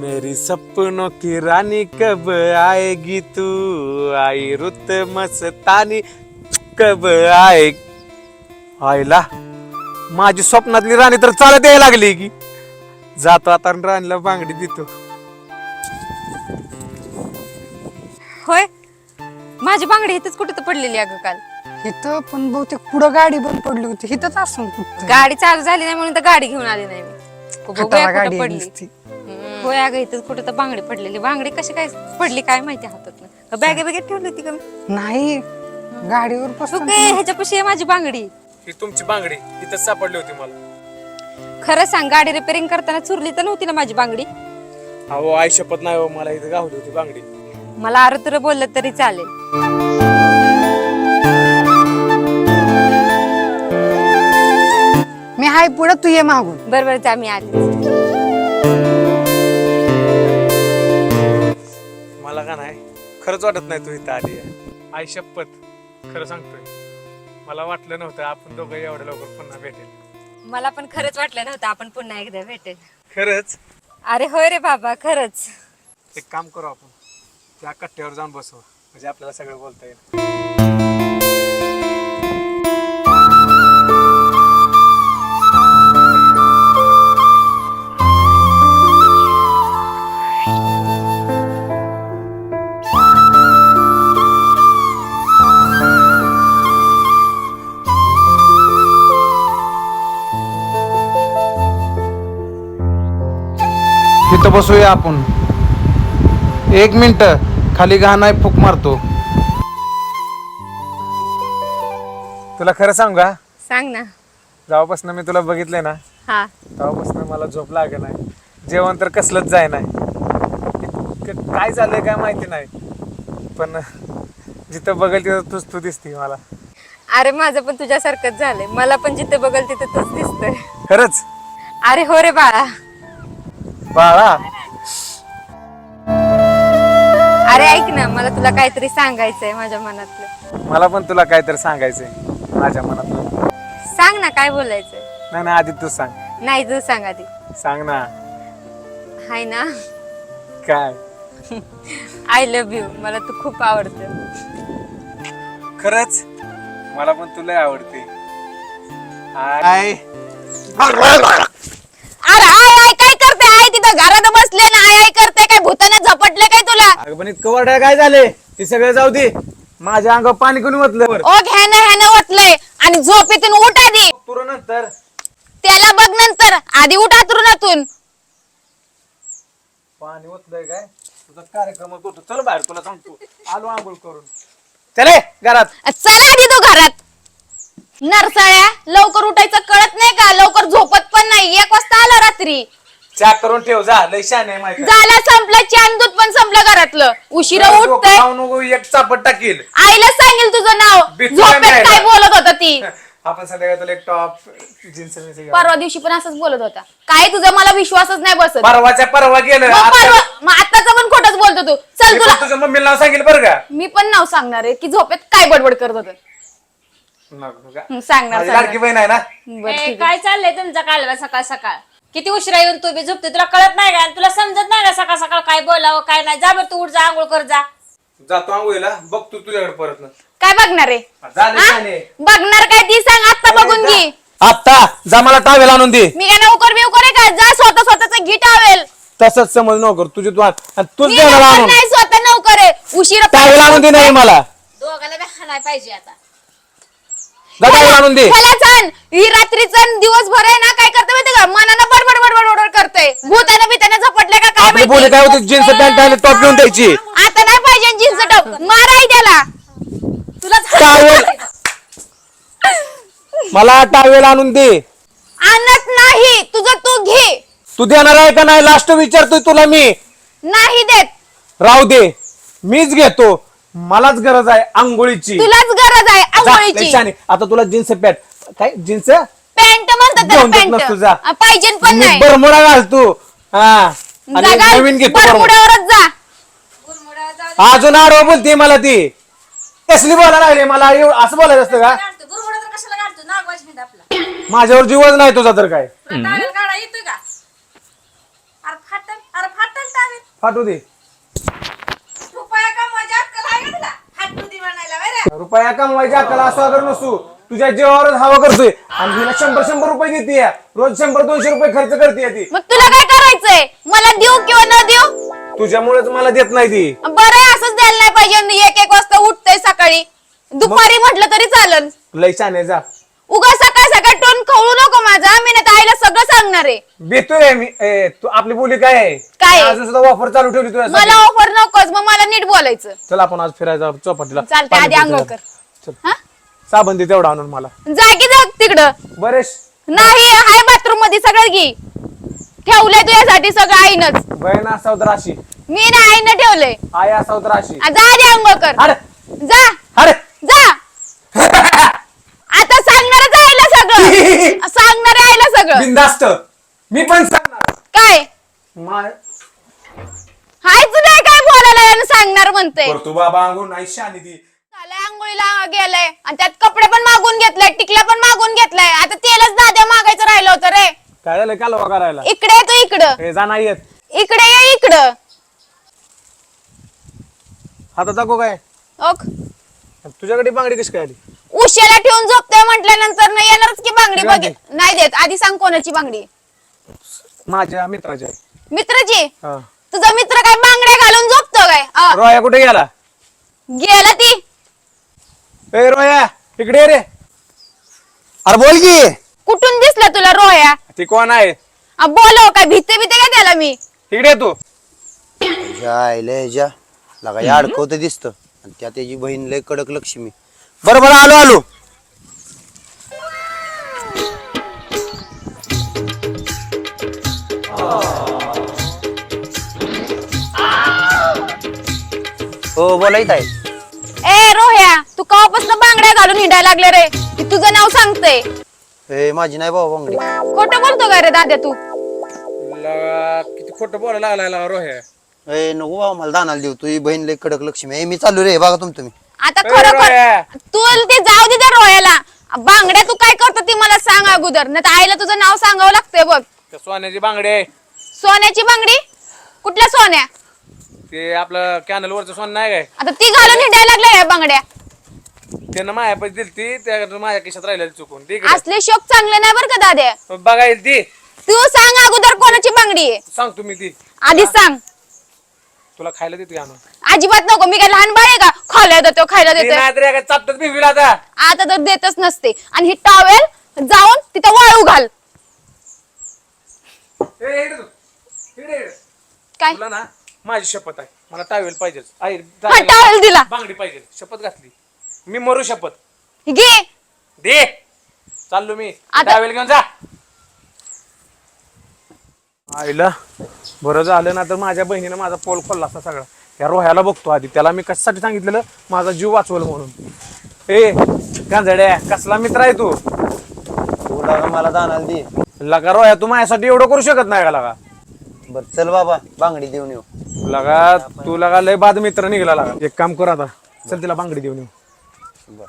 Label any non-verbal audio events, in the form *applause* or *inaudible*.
मेरी सपनों की रानी कब आएगी तू? आई रुत मस्तानी कब आए आईला माझी स्वप्नातली राणी तर चालत यायला लागली की जातो आता आणि राणीला बांगडी देतो. होय? माझी बांगडी इथेच कुठे तर पडलेली अगं काल. इथं पण बहुतेक पुढं गाडी बंद पडली होती. इथंच असून कुठं गाडी चालू झाली नाही म्हणून तर गाडी घेऊन आली नाही मी. बघूया खटारा कुठं गाडी पडली. होय अगं इथं कुठं तर बांगडी पडलेली. बांगडी कशी काय पडली काय माहिती हातात. बॅगे बॅगेत ठेवली होती का? मी? नाही गाडीवर तू काय ह्याच्यापाशी आहे माझी बांगडी. ही तुमची बांगडी इथं सापडली होती मला. खरं सांग गाडी रिपेअरिंग करताना चुरली तर नव्हती ना माझी बांगडी? अहो आई शपथ नाही हो मला इथं गावली होती बांगडी. मला अरे तुला बोललं तरी चालेल. मी हाय पुढं तू ये मागून. बरं बरं जा मी आली. मला का नाही? खरंच वाटत नाही तू इथं आली आहे. आई शपथ. खरं सांगतोय. मला वाटलं नव्हतं आपण दोघं एवढ्या लवकर पुन्हा भेटेल. मला पण खरंच वाटलं नव्हतं आपण पुन्हा एकदा भेटेल. खरंच? अरे होय रे बाबा खरंच. एक काम करू आपण. त्या कट्ट्यावर जाऊन बसू. म्हणजे आपल्याला सगळं बोलता येईल. तिथं बसूया आपण. एक मिनिट. खाली घाण आहे फुक मारतो. तुला खरं सांगू का? सांग ना. जेव्हापासून मी तुला बघितलंय ना हा. तेव्हापासून मला झोप लागे नाही. जेवण तर कसलंच जाय नाही. इतकं काय झालंय काय माहिती नाही. पण जिथं बघेल तिथं तूच तू दिसते मला. अरे माझं पण तुझ्यासारखंच झालंय. मला पण जिथे बघल तिथे तूच दिसतोय. खरंच? अरे हो रे बाळा. बाळा. अरे ऐक ना मला तुला काहीतरी सांगायचंय माझ्या मनातलं. मला पण तुला काहीतरी सांगायचंय माझ्या मनात सांग ना काय बोलायचंय? नाही ना आधी तू सांग. नाही तू सांग आधी. सांग ना. हाय ना. काय? आय लव्ह यू मला तू खूप आवडतं. खरंच? मला पण तुला आवडते. आय अरे आय आय काय करते आय तिथं घरात बसले ना आय आय करते काय भूताने झपटले काय अगं वाटाय काय झाले? ते सगळं जाऊ दे. माझ्या अंगावर पाणी कोणी म्हटलं ओ घ्यानं ह्यानं ओतलंय. आणि झोपेतून उठ आधी. तुला नंतर त्याला बघ नंतर. आधी उठ आतरुणातून पाणी ओतलंय काय? तुझा कार्यक्रम होतो चल बाहेर तुला सांगतो. आलो आंघोळ करून. चले घरात. चला आधी तू घरात. नरसाळ्या लवकर उठायचं कळत नाही का? लवकर झोपत पण नाही. एक वाजता आला रात्री. चॅक करून ठेव जा. लय शान आहे माहिती झालं संपलं. चान दूध पण संपलं घरातलं. उशिरा उठतय. खाऊ नको एक चापट टाकील. आईला सांगेल तुझं नाव. बिचारी झोपेत नाही काय ना. बोलत होता ती? *laughs* आपण संध्याकाळी तुला एक टॉप जीन्स परवा दिवशी पण असंच बोलत होता. काय तुझा? मला विश्वासच नाही बसत. परवाच्या परवा गेलं. मग आता- परवा मग आताच पण खोटच बोलतो तू. चल मी तुला तुझ्या मम्मीला नाव सांगेल बरं का? मी पण नाव सांगणार आहे की झोपेत काय बडबड करत होत. नको का? सांगणार माझी लाडकी. बहीण आहे ना? ए. काय चाललंय तुमचा कालवा सकाळ सकाळ? किती उशिरा येऊन तू बी झोपते तुला कळत नाही का? आणि तुला समजत नाही का सकाळ सकाळ काय बोलावं काय नाही? जा बरं तू उठ जा आंघोळ कर जा. जातो आंघोळीला बघ तू तुझ्याकडे परत ना. काय बघणार आहे? झाले हा? झाले. बघणार काय ती सांग आता बघून जा. घे. आता जा मला टावेल आणून दे. मी काय नोकर बिवकर आहे का? जा स्वतः स्वतःच घी टावेल. तसंच समज नको करू. तुझी तू आण. आणि तूच मी देणार नोकर आणून. नाही स्वतः नोकर आहे. उशिरा टावेल आणून दे नाही मला. दोघाला बी हाणाय पाहिजे आता. आणून दे. ही रात्रीचा दिवसभर आहे ना काय करते माहिती का? मनानं बडबड बडबड बडबड करते भूतानं बितानं झपटले का काय आपली बोली काय माहिती? होती? जीन्स पॅन्ट आणि टॉप घेऊन द्यायची. आता नाही पाहिजे जीन्स टॉप. माराय त्याला. तुला टावेल. मला टावेल आणून दे. आणत नाही. तुझं तू घे. तू देणार आहे का नाही? लास्ट विचारतोय तुला मी. नाही देत. राहू दे. मीच घेतो. मलाच गरज आहे आंघोळीची. तुलाच गरज आहे जा, आंघोळीची. शहाणी. आता तुला जीन्स पॅन्ट. काय? जीन्स पॅन्ट म्हणतात घेऊन देत त्याला नसतो जा. पॅन्ट पाहिजे पण नाही. बरमुडा घालतो हा. आणि जा, घाल. नवीन घेतो बरमुडा. बरमुड्यावरच जा. अजून आडवं बोलते मला ती. कसली बोलायला लागली मला? एव- असं बोलायचं असतं का? घालतो बुरमुडा तर कशाला घालतो? नागवाज मी आपला. माझ्यावर जीवच नाही तुझा तर काय? तुला टावेल काढा येतोय का? अरे खात अरे फाटू दे रुपया कमवायची अक्कल आहे का तुला हात बुद्धी म्हणायला बरं रुपया कमवायच्या अक्कल असं अगर नसू. तुझ्या जीवावरच हवा करतोय. आणि तिला शंभर शंभर रुपये देते रोज शंभर दोनशे रुपये खर्च करते ती. मग तुला काय करायचंय? मला देऊ किंवा न देऊ? तुझ्यामुळेच मला देत नाही ती. बरं आहे, असंच द्यायला नाही पाहिजे. आणि एक एक वाजता उठतय सकाळी. दुपारी म्हटलं तरी चालन. लय छान जा. उगा सकाळ सकाळ टोन खवळू नको माझा. मी नाही आईला सगळं सांगणार आहे. बेतोय मी. ए, तू आपली बोली काय आहे? काय? आहे? अजून सुद्धा ऑफर चालू ठेवली तुझ्या मला ऑफर नकोच मग मला नीट बोलायचं. चल आपण आज फिरायला चौपाटीला. चालतंय आधी आंघोळ कर. चल. हा? साबण दे तेवढा आणून मला. जा की जा तिकडं. बरेच नाही हाय बाथरूममध्ये सगळं घे. ठेवलंय तुझ्यासाठी सगळं आईनच. बहीण असावं तर अशी. मी नाही आईनं ठेवलंय. आई असावं तर अशी. आ, जा आधी आंघोळ कर. अरे जा. अरे जा. आता सांगणारच आईला सगळं. *laughs* सांगणार आईला सगळं. बिंदास्त मी पण सांगणार. काय? माय नाही काय बोलायला सांगणार म्हणते करतो बाबा अंगून नाही शानी ती. झालंय आंघोळीला गेलंय आणि त्यात कपडे पण मागून घेतलाय टिकल्या पण मागून घेतलाय. आता तेलच दाद्या मागायचं राहिलं होतं रे. काय झालं? कालवा करायला इकडे ये तू इकडं. हे जा नाही येत इकडे ये इकडं. हातात दाखव काय. ओक. तुझ्याकडे बांगडी कशी काय आली? उशाला ठेवून झोपतोय म्हटल्यानंतर नाही येणारच की बांगडी किती बघ. नाही देत. आधी सांग कोणाची बांगडी. माझ्या मित्राच्या मित्राची? हा. तुझा मित्र काय बांगड्या घालून झोपतो काय? अ, रोया कुठे गेला? गेला ती. ए रोया इकडे ये रे. अरे बोल की. कुठून दिसला तुला रोया? ती कोण आहे? अ, बोलव काय भीते भीते काय त्याला मी? इकडे ये तू. जायले जा. लगा या अडकवत दिसत. आणि त्या त्याची बहीण लय कडक लक्ष्मी. बरं बरं आलो आलो. हो बोलायत आहे. ए रोह्या तू कवापासून बांगड्या घालून हिंडायला लागले रे? मी तुझं नाव सांगते. हे माझी नाही बाबा बांगडी. खोटं बोलतो काय रे दाद्या तू? लगा, किती खोटं बोलायला लागलाय रोह्या. ए नको बाबा मला दानाला देऊ. तुझी बहीण लय कडक लक्ष्मी आहे. ए, मी चालू रे बघा तुम तुम्ही. आता ए, खरं रोह्या. तू ते जाऊ दे त्या रोह्याला. बांगड्या तू काय करतो ती मला सांग अगोदर. नाही तर आईला तुझं नाव सांगावं लागतंय बघ. त्या सोन्याची बांगडी आहे. सोन्याची बांगडी? कुठल्या सोन्या? ते आपलं कॅनल वरचं सोन नाही काय? आता ती घालून हिंडायला लागल्या या बांगड्या. त्यानं माझ्या पैसे दिली ती त्या माझ्या खिशात राहिलेली चुकून. ती इकडे. असले शोक चांगले नाही बरं का दाद्या बघायला ती. तू सांग अगोदर कोणाची बांगडी आहे. सांग तुम्ही ती. आधी सांग. तुला खायला देते आणून? अजिबात नको मी काय लहान बाळ आहे का? खायला देतो खायला ती देतो. नाही तर एका चापटात भिजविला आता. आता तर देतच नसते. आणि ही टॉवेल जाऊन तिथं वाळू घाल. ए, इकडे तू. इकडे, इकडे. काय? तुला ना माझी शपथ आहे. मला टावेल पाहिजे आई हा टॉवेल दिला. बांगडी पाहिजे. शपथ घातली. मी मरू शपथ. घे. दे. चाललो मी. आता- टावेल घेऊन जा. आईला बरं झालं ना तर माझ्या बहिणीनं माझा पोल खोलला असता सगळा. या रोह्याला बघतो आधी. त्याला मी कशासाठी सांगितलेलं? माझा जीव वाचवल म्हणून. ए गांजड्या कसला मित्र आहे तू? मला दानाला दे. लगा रोह्या तू माझ्यासाठी एवढं करू शकत नाही का लगा? बर चल बाबा बांगडी देऊन येऊ. लगा तू लगा लय बाद मित्र निघाला लगा. एक काम कर आता. चल तिला बांगडी देऊन येऊ. बर.